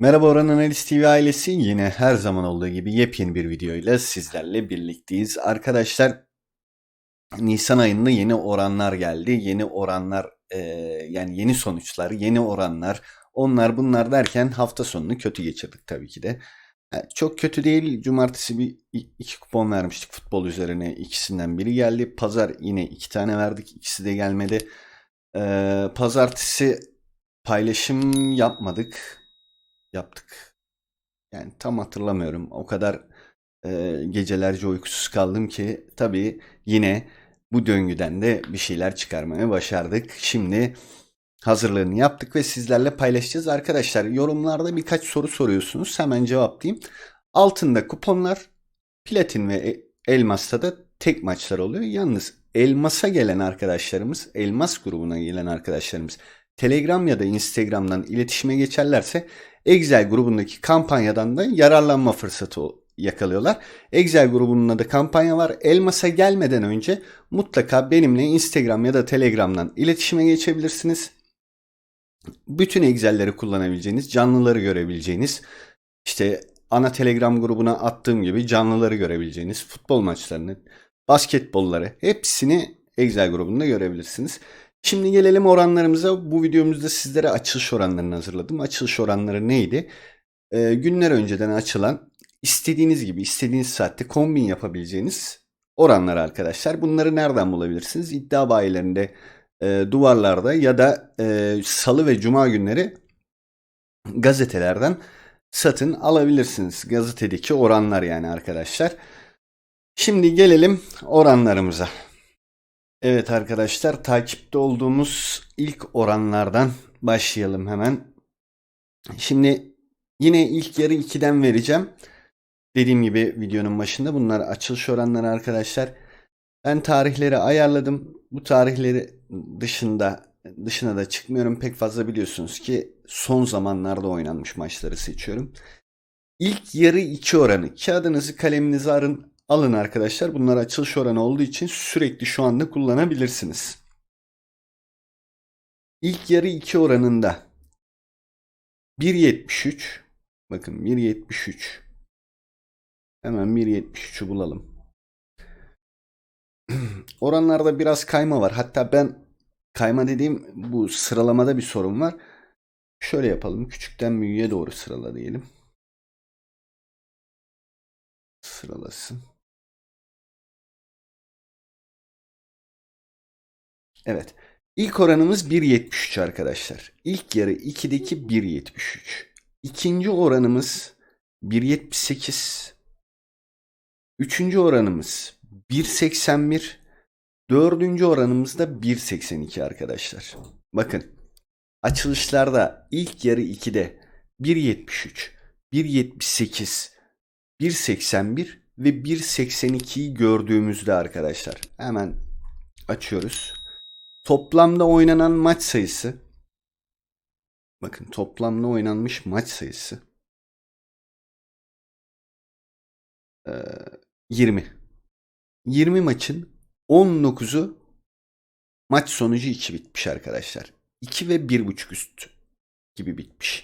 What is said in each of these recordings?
Merhaba Oran Analiz TV ailesi yine her zaman olduğu gibi yepyeni bir videoyla sizlerle birlikteyiz. Arkadaşlar Nisan ayında yeni oranlar geldi. Yeni oranlar e, yani yeni sonuçlar, yeni oranlar onlar bunlar derken hafta sonunu kötü geçirdik tabii ki de. E, çok kötü değil. Cumartesi bir iki kupon vermiştik futbol üzerine. ikisinden biri geldi. Pazar yine iki tane verdik. İkisi de gelmedi. E, pazartesi paylaşım yapmadık yaptık. Yani tam hatırlamıyorum. O kadar e, gecelerce uykusuz kaldım ki tabii yine bu döngüden de bir şeyler çıkarmaya başardık. Şimdi hazırlığını yaptık ve sizlerle paylaşacağız. Arkadaşlar yorumlarda birkaç soru soruyorsunuz. Hemen cevaplayayım. Altında kuponlar, platin ve e, elmasta da tek maçlar oluyor. Yalnız elmasa gelen arkadaşlarımız, elmas grubuna gelen arkadaşlarımız Telegram ya da Instagram'dan iletişime geçerlerse Excel grubundaki kampanyadan da yararlanma fırsatı yakalıyorlar. Excel grubunda da kampanya var. Elmas'a gelmeden önce mutlaka benimle Instagram ya da Telegram'dan iletişime geçebilirsiniz. Bütün Excel'leri kullanabileceğiniz, canlıları görebileceğiniz, işte ana Telegram grubuna attığım gibi canlıları görebileceğiniz, futbol maçlarını, basketbolları hepsini Excel grubunda görebilirsiniz. Şimdi gelelim oranlarımıza. Bu videomuzda sizlere açılış oranlarını hazırladım. Açılış oranları neydi? Ee, günler önceden açılan istediğiniz gibi istediğiniz saatte kombin yapabileceğiniz oranlar arkadaşlar. Bunları nereden bulabilirsiniz? İddia bayilerinde, e, duvarlarda ya da e, salı ve cuma günleri gazetelerden satın alabilirsiniz. Gazetedeki oranlar yani arkadaşlar. Şimdi gelelim oranlarımıza. Evet arkadaşlar takipte olduğumuz ilk oranlardan başlayalım hemen. Şimdi yine ilk yarı 2'den vereceğim. Dediğim gibi videonun başında bunlar açılış oranları arkadaşlar. Ben tarihleri ayarladım. Bu tarihleri dışında dışına da çıkmıyorum pek fazla biliyorsunuz ki son zamanlarda oynanmış maçları seçiyorum. İlk yarı 2 oranı. Kağıdınızı kaleminizi arın alın arkadaşlar. Bunlar açılış oranı olduğu için sürekli şu anda kullanabilirsiniz. İlk yarı 2 oranında 1.73 bakın 1.73 hemen 1.73'ü bulalım. Oranlarda biraz kayma var. Hatta ben kayma dediğim bu sıralamada bir sorun var. Şöyle yapalım. Küçükten büyüğe doğru sırala diyelim. Sıralasın. Evet. İlk oranımız 1.73 arkadaşlar. İlk yarı 2'deki 1.73. İkinci oranımız 1.78. Üçüncü oranımız 1.81. Dördüncü oranımız da 1.82 arkadaşlar. Bakın açılışlarda ilk yarı 2'de 1.73, 1.78, 1.81 ve 1.82'yi gördüğümüzde arkadaşlar hemen açıyoruz. Toplamda oynanan maç sayısı bakın toplamda oynanmış maç sayısı 20. 20 maçın 19'u maç sonucu 2 bitmiş arkadaşlar. 2 ve 1.5 üst gibi bitmiş.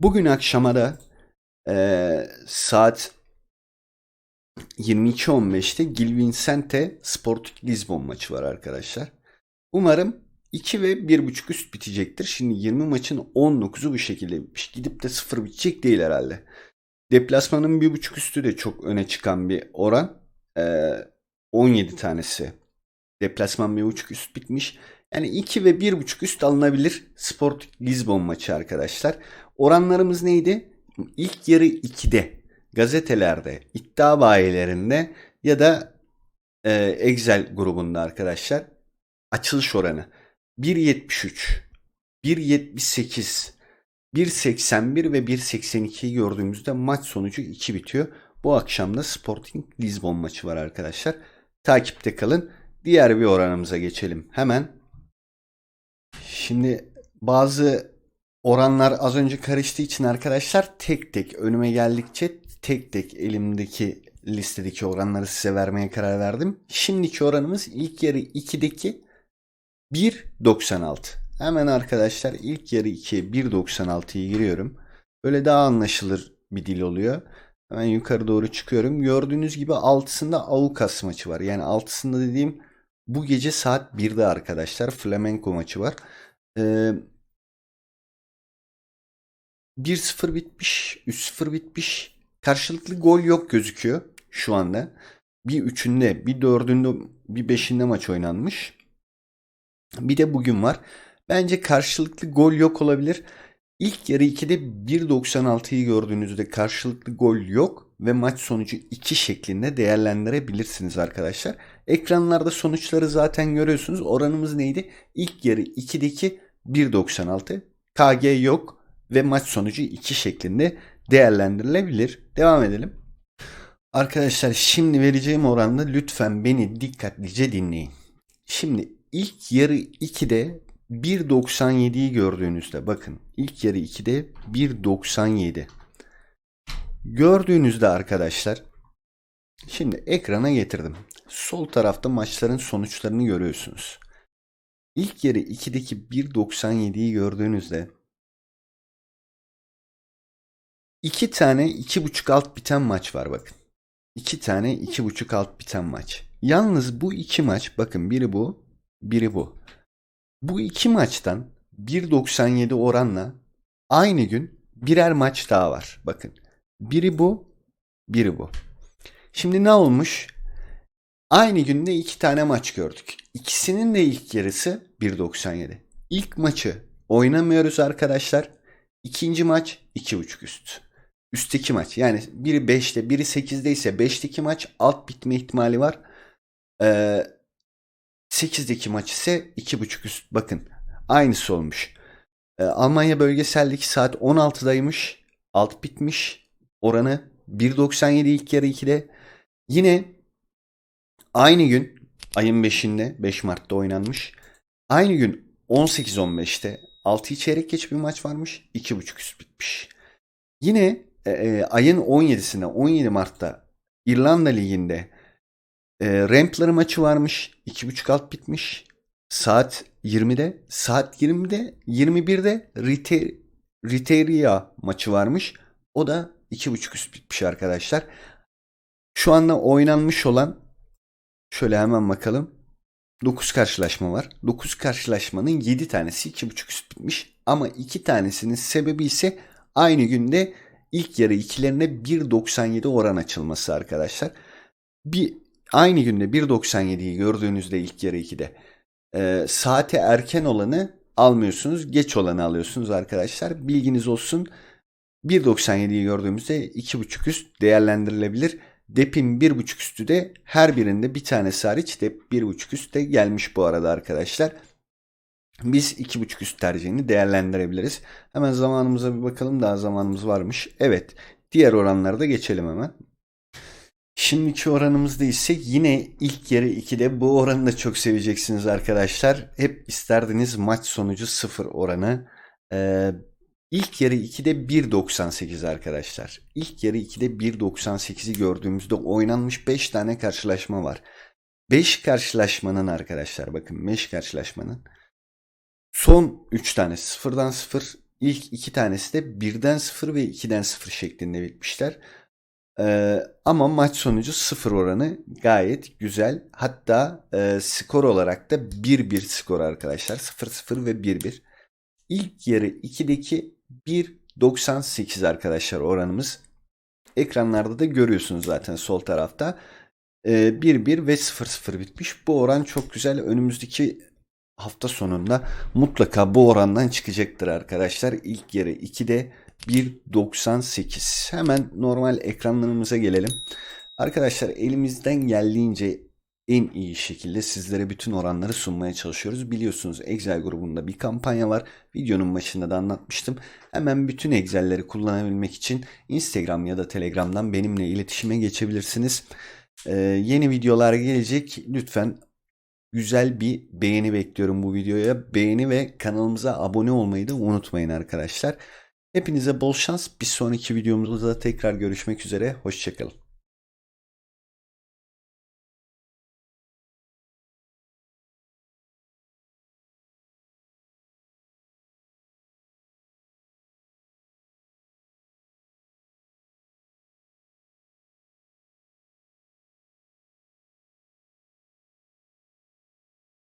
Bugün akşama da e, saat 22.15'te Gil Vicente Sporting Lisbon maçı var arkadaşlar. Umarım 2 ve 1.5 üst bitecektir. Şimdi 20 maçın 19'u bu şekilde bitmiş. Gidip de 0 bitecek değil herhalde. Deplasmanın 1.5 üstü de çok öne çıkan bir oran. Ee, 17 tanesi. Deplasman 1.5 üst bitmiş. Yani 2 ve 1.5 üst alınabilir Sport Lisbon maçı arkadaşlar. Oranlarımız neydi? İlk yarı 2'de gazetelerde, iddia bayilerinde ya da e, Excel grubunda arkadaşlar açılış oranı 1.73, 1.78, 1.81 ve 1.82'yi gördüğümüzde maç sonucu 2 bitiyor. Bu akşam da Sporting Lisbon maçı var arkadaşlar. Takipte kalın. Diğer bir oranımıza geçelim. Hemen. Şimdi bazı oranlar az önce karıştığı için arkadaşlar tek tek önüme geldikçe tek tek elimdeki listedeki oranları size vermeye karar verdim. Şimdiki oranımız ilk yarı 2'deki 1.96. Hemen arkadaşlar ilk yarı 2'ye 1.96'yı giriyorum. Böyle daha anlaşılır bir dil oluyor. Hemen yukarı doğru çıkıyorum. Gördüğünüz gibi altısında Aucas maçı var. Yani altısında dediğim bu gece saat 1'de arkadaşlar Flamenco maçı var. Ee, 1-0 bitmiş, 3-0 bitmiş. Karşılıklı gol yok gözüküyor şu anda. Bir üçünde, bir dördünde, bir beşinde maç oynanmış. Bir de bugün var. Bence karşılıklı gol yok olabilir. İlk yarı 2'de 1.96'yı gördüğünüzde karşılıklı gol yok ve maç sonucu 2 şeklinde değerlendirebilirsiniz arkadaşlar. Ekranlarda sonuçları zaten görüyorsunuz. Oranımız neydi? İlk yarı 2'deki 1.96. KG yok ve maç sonucu 2 şeklinde değerlendirilebilir. Devam edelim. Arkadaşlar şimdi vereceğim oranda lütfen beni dikkatlice dinleyin. Şimdi ilk yarı 2'de 1.97'yi gördüğünüzde bakın ilk yarı 2'de 1.97 gördüğünüzde arkadaşlar şimdi ekrana getirdim. Sol tarafta maçların sonuçlarını görüyorsunuz. İlk yarı 2'deki 1.97'yi gördüğünüzde iki tane 2.5 alt biten maç var bakın. İki tane 2.5 alt biten maç. Yalnız bu iki maç bakın biri bu biri bu. Bu iki maçtan 1.97 oranla aynı gün birer maç daha var. Bakın biri bu, biri bu. Şimdi ne olmuş? Aynı günde iki tane maç gördük. İkisinin de ilk yarısı 1.97. İlk maçı oynamıyoruz arkadaşlar. İkinci maç 2.5 üst. Üstteki maç yani biri 5'te biri 8'de ise 5'teki maç alt bitme ihtimali var. Ee, 8'deki maç ise 2.5 üst. Bakın aynısı olmuş. Ee, Almanya bölgeseldeki saat 16'daymış. Alt bitmiş. Oranı 1.97 ilk yarı 2'de. Yine aynı gün ayın 5'inde 5 Mart'ta oynanmış. Aynı gün 18-15'te 6 çeyrek geç bir maç varmış. 2.5 üst bitmiş. Yine e, e, ayın 17'sinde 17 Mart'ta İrlanda Ligi'nde e, Rempler maçı varmış. 2.5 alt bitmiş. Saat 20'de. Saat 20'de 21'de Rite, Riteria maçı varmış. O da 2.5 üst bitmiş arkadaşlar. Şu anda oynanmış olan şöyle hemen bakalım. 9 karşılaşma var. 9 karşılaşmanın 7 tanesi 2.5 üst bitmiş. Ama 2 tanesinin sebebi ise aynı günde ilk yarı ikilerine 1.97 oran açılması arkadaşlar. Bir aynı günde 1.97'yi gördüğünüzde ilk yarı 2'de e, saate erken olanı almıyorsunuz. Geç olanı alıyorsunuz arkadaşlar. Bilginiz olsun. 1.97'yi gördüğümüzde 2.5 üst değerlendirilebilir. Dep'in 1.5 üstü de her birinde bir tanesi hariç Dep 1.5 üst de gelmiş bu arada arkadaşlar. Biz 2.5 üst tercihini değerlendirebiliriz. Hemen zamanımıza bir bakalım. Daha zamanımız varmış. Evet. Diğer oranlara da geçelim hemen. Şimdiki oranımızda ise yine ilk yarı 2'de bu oranı da çok seveceksiniz arkadaşlar. Hep isterdiniz maç sonucu 0 oranı. Ee, ilk yarı 2'de 1.98 arkadaşlar. İlk yarı 2'de 1.98'i gördüğümüzde oynanmış 5 tane karşılaşma var. 5 karşılaşmanın arkadaşlar bakın 5 karşılaşmanın son 3 tanesi 0'dan 0 ilk 2 tanesi de 1'den 0 ve 2'den 0 şeklinde bitmişler. Ee, ama maç sonucu 0 oranı gayet güzel. Hatta e, skor olarak da 1-1 skor arkadaşlar. 0-0 ve 1-1. İlk yarı 2'deki 1.98 arkadaşlar oranımız. Ekranlarda da görüyorsunuz zaten sol tarafta. 1-1 ee, ve 0-0 bitmiş. Bu oran çok güzel. Önümüzdeki hafta sonunda mutlaka bu orandan çıkacaktır arkadaşlar. İlk yarı 2'de 1.98. Hemen normal ekranlarımıza gelelim. Arkadaşlar elimizden geldiğince en iyi şekilde sizlere bütün oranları sunmaya çalışıyoruz. Biliyorsunuz Excel grubunda bir kampanya var. Videonun başında da anlatmıştım. Hemen bütün Excel'leri kullanabilmek için Instagram ya da Telegram'dan benimle iletişime geçebilirsiniz. Ee, yeni videolar gelecek. Lütfen güzel bir beğeni bekliyorum bu videoya. Beğeni ve kanalımıza abone olmayı da unutmayın arkadaşlar. Hepinize bol şans. Bir sonraki videomuzda tekrar görüşmek üzere. Hoşçakalın.